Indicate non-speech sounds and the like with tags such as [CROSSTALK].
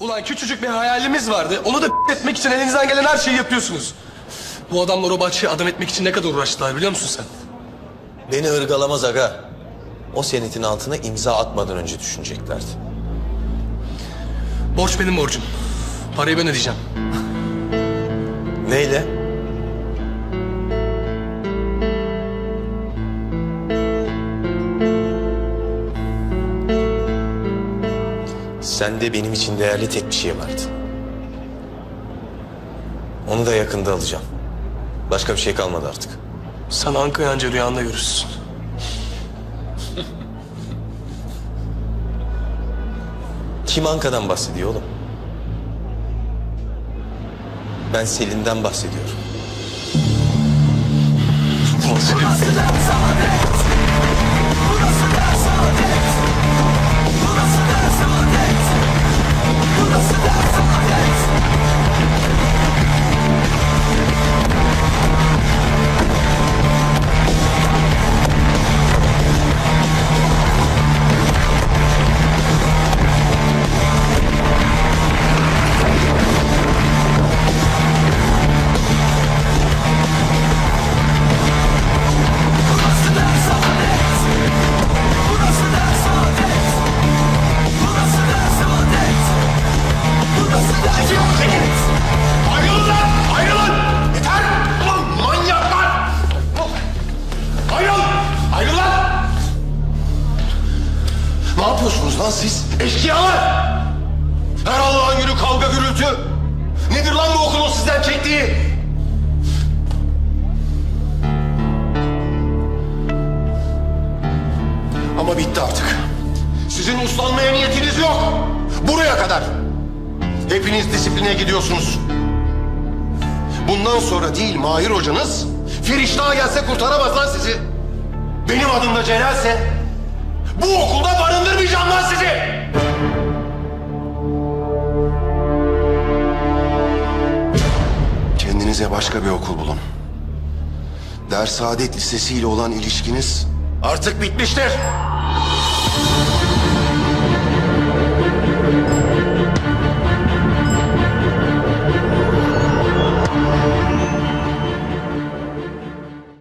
Ulan küçücük bir hayalimiz vardı. Onu da [LAUGHS] etmek için elinizden gelen her şeyi yapıyorsunuz. Bu adamlar o bahçeyi adam etmek için ne kadar uğraştılar biliyor musun sen? Beni ırgalamaz aga. O senetin altına imza atmadan önce düşüneceklerdi. Borç benim borcum. Parayı ben ödeyeceğim. Neyle? Sende benim için değerli tek bir şey vardı. Onu da yakında alacağım. Başka bir şey kalmadı artık. Sen Anka'yı anca rüyanda görürsün. Kim Anka'dan bahsediyor oğlum? Ben Selin'den bahsediyorum. Ulan Yapıyorsunuz lan siz? Eşkıyalar! Her Allah'ın günü kavga gürültü. Nedir lan bu okulun sizden çektiği? Ama bitti artık. Sizin uslanmaya niyetiniz yok. Buraya kadar. Hepiniz disipline gidiyorsunuz. Bundan sonra değil Mahir hocanız, Firiştah gelse kurtaramaz lan sizi. Benim adım da Celal'se bu okulda barındırmayacağım Kendinize başka bir okul bulun. Ders Saadet Lisesi ile olan ilişkiniz artık bitmiştir.